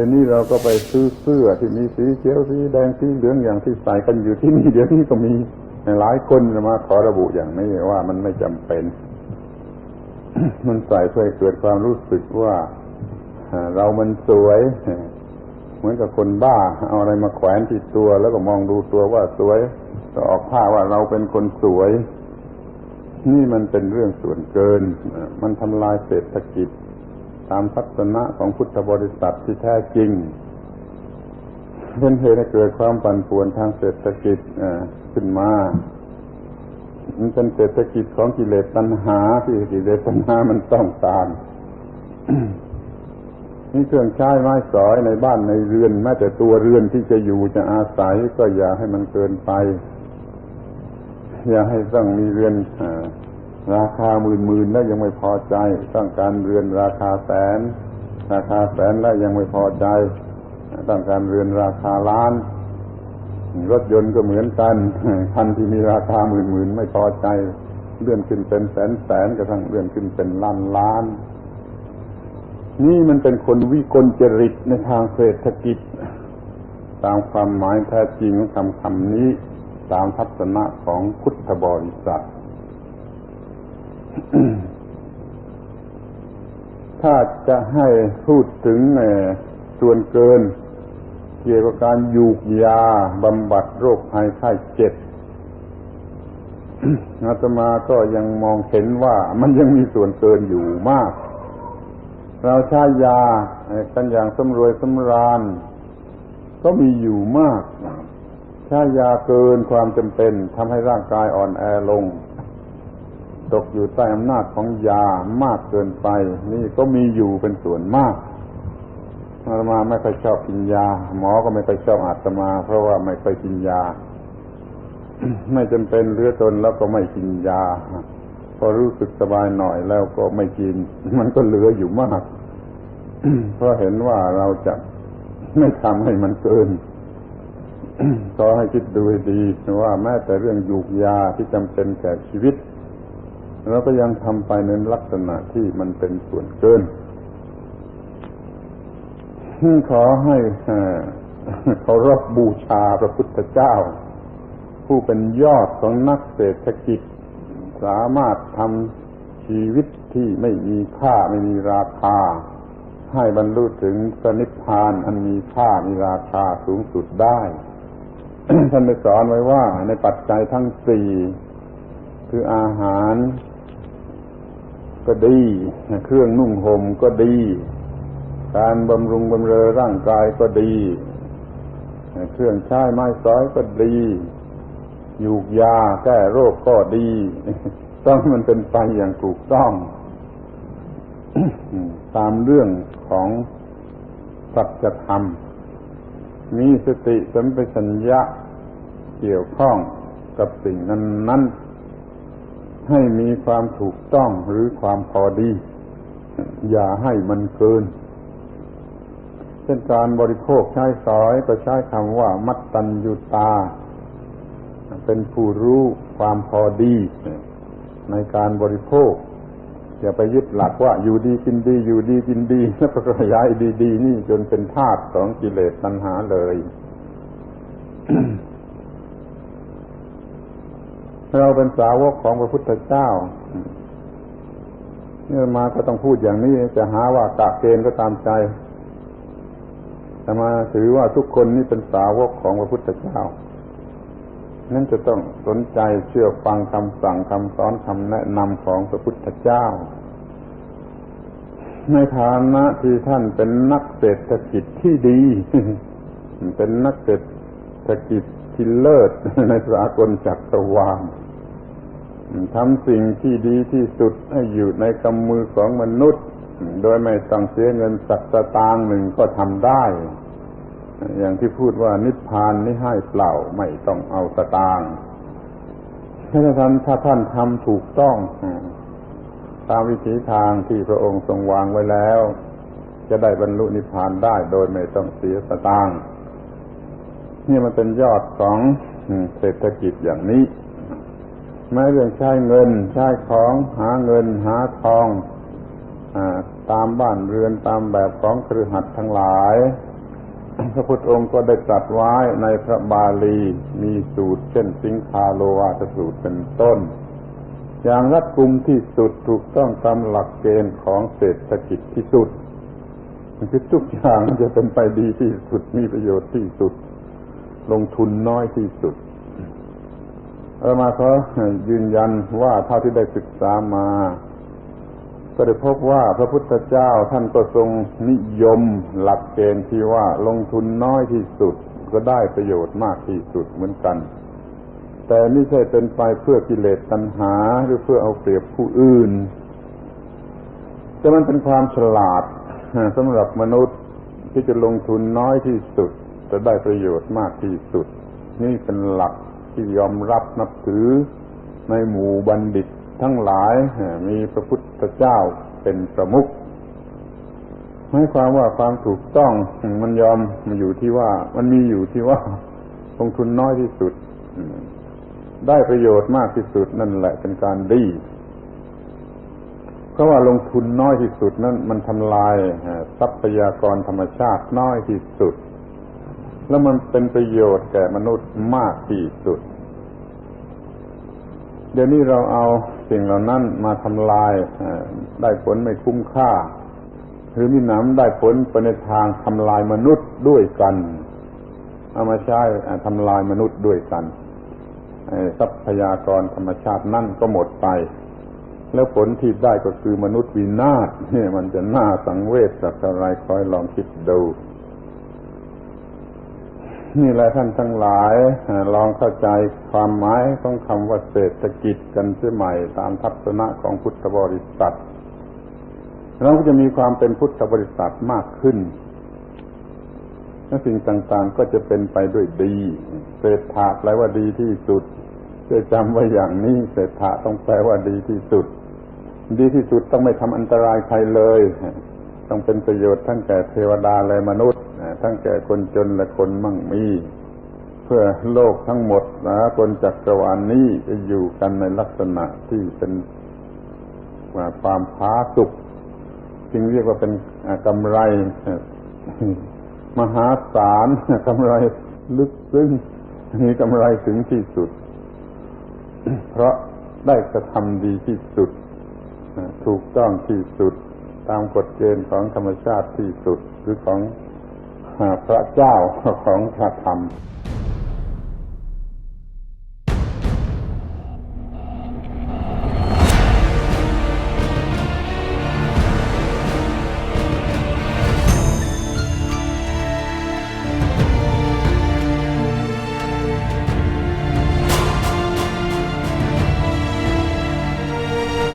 ดี๋ยวนี้เราก็ไปซื้อเสื้อที่มีสีเขียวสีแดงสีเหลืองอย่างที่ใส่กันอยู่ที่นี่เดี๋ยวนี้ก็มีหลายคนมาขอระบุอย่างนี้ว่ามันไม่จำเป็น มันใส่เพื่อเกิดความรู้สึกว่าอ่าเรามันสวยเหมือนกับคนบ้า เอาอะไรมาแขวนที่ตัว แล้วก็มองดูตัวว่าสวยก็ออกผ้าว่าเราเป็นคนสวย นี่มันเป็นเรื่องส่วนเกิน มันทำลายเศรษฐกิจ ตามทัศนะของพุทธบริษัทที่แท้จริงเป็นเหตุให้เกิดความปั่นป่วนทางเศรษฐกิจขึ้นมามันเป็นเศรษฐกิจของกิเลสตัณหาที่กิเลสตัณหามันต้องการนี่เครื่องใช้ไม้สอยในบ้านในเรือนแม้แต่ตัวเรือนที่จะอยู่จะอาศัยก็อย่าให้มันเกินไป อย่าให้ต้องมีเรือนอา ราคาหมื่นหมื่นแล้วยังไม่พอใจ ต้องการเรือนราคาแสน ราคาแสนแล้วยังไม่พอใจ ต้องการเรือนราคาล้าน รถยนต์ก็เหมือนกันคันที่มีราคาหมื่นหมื่นไม่พอใจ เลื่อนขึ้นเป็นแสนแสนกระทั่งเลื่อนขึ้นเป็นล้านล้านนี่มันเป็นคนวิกลจริตในทางเศรษฐกิจ ตามความหมายแท้จริงของคำคำนี้ ตามทัศนะของพุทธบริษัท ถ้าจะให้พูดถึงเส่วนเกิน เกี่ยวกับการยูกยาบำบัดโรคภัยไข้เจ็บอาตมาก็ยังมองเห็นว่ามันยังมีส่วนเกินอยู่มาก เราใช้ยากันอย่างสำรวยสำราญ ก็มีอยู่มากใช้ยาเกินความจำเป็นทำให้ร่างกายอ่อนแอลง ตกอยู่ใต้อำนาจของยามากเกินไป นี่ก็มีอยู่เป็นส่วนมากอาตมาไม่ค่อยชอบกินยา หมอก็ไม่ค่อยชอบอาตมา เพราะว่าไม่ค่อยกินยา ไม่จำเป็นเรือตนแล้วก็ไม่กินยา พอรู้สึกสบายหน่อยแล้วก็ไม่กิน มันก็เหลืออยู่มาก เพราะเห็นว่าเราจะไม่ทำให้มันเกินขอให้คิดดูให้ดีว่าแม้แต่เรื่องยูกยาที่จำเป็นแก่ชีวิต เราก็ยังทำไปในลักษณะที่มันเป็นส่วนเกินขอให้เอ่อเคารพบูชาพระพุทธเจ้า ผู้เป็นยอดของนักเศรษฐกิจ สามารถทำชีวิตที่ไม่มีค่าไม่มีราคา ให้บรรลุถึงสนิพพานอันมีค่ามีราคาสูงสุดได้ ท่านได้สอนไว้ว่าในปัจจัยทั้งสี่คืออาหาร ก็ดี เครื่องนุ่งห่มก็ดี การบำรุงบำเรอร่างกายก็ดี เครื่องใช้ไม้สอยก็ดี ยูกยาแก้โรคก็ดี ต้องมันเป็นไปอย่างถูกต้อง ตามเรื่องของสัจธรรม มีสติสัมปชัญญะเกี่ยวข้องกับสิ่งนั้นนั้น ให้มีความถูกต้องหรือความพอดี อย่าให้มันเกิน เช่นการบริโภคใช้สอยก็ใช้คำว่า มัตตัญยุตา เป็นผู้รู้ความพอดี ในการบริโภค อย่าไปยึดหลักว่าอยู่ดีกินดี อยู่ดีกินดี แล้วก็ขยายดี ๆ นี่จนเป็นธาตุของกิเลสตัณหาเลย เราเป็นสาวกของพระพุทธเจ้าเนี่ยมาก็ต้องพูดอย่างนี้จะหาว่ากะเกณฑ์ก็ตามใจแต่มาถือว่าทุกคนนี่เป็นสาวกของพระพุทธเจ้า นั่นจะต้องสนใจเชื่อฟังคำสั่งคำสอนคำแนะนำของพระพุทธเจ้า ในฐานะที่ท่านเป็นนักเศรษฐกิจที่ดี เป็นนักเศรษฐ กิจที่เลิศในสากลจักรวาลทำสิ่งที่ดีที่สุดให้อยู่ในกำมือของมนุษย์ โดยไม่ต้องเสียเงินสักสตางค์หนึ่งก็ทำได้ อย่างที่พูดว่านิพพานนี่ให้เปล่าไม่ต้องเอาสตางค์ถ้าท่านถ้าท่านทำถูกต้อง ตามวิถีทางที่พระองค์ทรงวางไว้แล้ว จะได้บรรลุนิพพานได้โดยไม่ต้องเสียสตางค์ นี่มันเป็นยอดของเศรษฐกิจอย่างนี้แม้เรื่องใช้เงิน ใช้ของหาเงินหาทองอตามบ้านเรือนตามแบบของครือหัดทั้งหลาย พระพุทธองค์ก็ได้ตรัสไว้ในพระบาลีมีสูตรเช่นสิงคาโลวาทสูตรเป็นต้น อย่างรัดกุมที่สุดถูกต้องตามหลักเกณฑ์ของเศรษฐกิจที่สุดคือทุกอย่างจะเป็นไปดีที่สุดมีประโยชน์ที่สุด ลงทุนน้อยที่สุด เอามาเขายืนยันว่าเท่าที่ได้ศึกษามา ก็ได้พบว่าพระพุทธเจ้าท่านก็ทรงนิยมหลักเกณฑ์ที่ว่าลงทุนน้อยที่สุดก็ได้ประโยชน์มากที่สุดเหมือนกัน แต่ไม่ใช่เป็นไปเพื่อกิเลสตัณหาหรือเพื่อเอาเปรียบผู้อื่น แต่มันเป็นความฉลาดสำหรับมนุษย์ที่จะลงทุนน้อยที่สุด จะได้ประโยชน์มากที่สุด นี่เป็นหลักที่ยอมรับนับถือในหมู่บัณฑิตทั้งหลายมีพระพุทธเจ้าเป็นประมุขหมายความว่าความถูกต้องมันยอมมาอยู่ที่ว่า มันมีอยู่ที่ว่าลงทุนน้อยที่สุด ได้ประโยชน์มากที่สุดนั่นแหละเป็นการดี เพราะว่าลงทุนน้อยที่สุดนั้นมันทำลายทรัพยากรธรรมชาติน้อยที่สุด แล้วมันเป็นประโยชน์แก่มนุษย์มากที่สุด เดี๋ยวนี้เราเอาสิ่งเหล่านั้นมาทำลายได้ผลไม่คุ้มค่า หรือมีหนำได้ผลไปในทางทำลายมนุษย์ด้วยกัน เอามาใช้ทำลายมนุษย์ด้วยกันทรัพยากรธรรมชาตินั่นก็หมดไป แล้วผลที่ได้ก็คือมนุษย์วินาศนี่มันจะน่าสังเวชสักอะไรคอยลองคิดดู นี่แหละท่านทั้งหลาย ลองเข้าใจความหมายของคำว่าเศรษฐกิจกันเสียใหม่ตามทัศนะของพุทธบริษัทเราก็จะมีความเป็นพุทธบริษัทมากขึ้นและสิ่งต่างๆก็จะเป็นไปด้วยดีเศรษฐาแปลว่าดีที่สุดจะจำไว้อย่างนี้เศรษฐาต้องแปลว่าดีที่สุด ดีที่สุดต้องไม่ทำอันตรายใครเลย ต้องเป็นประโยชน์ทั้งแก่เทวดาและมนุษย์ ทั้งแก่คนจนและคนมั่งมี เพื่อโลกทั้งหมดนะคนจักรวาลนนี้จะอยู่กันในลักษณะที่เป็นความพาสุขจึงเรียกว่าเป็นกำไร มหาศาลกำไรลึกซึ้งมีกำไรถึงที่สุด เพราะได้กระทำดีที่สุด ถูกต้องที่สุด ตามกฎเกณฑ์ของธรรมชาติที่สุดหรือของ พระเจ้าของพระธรรม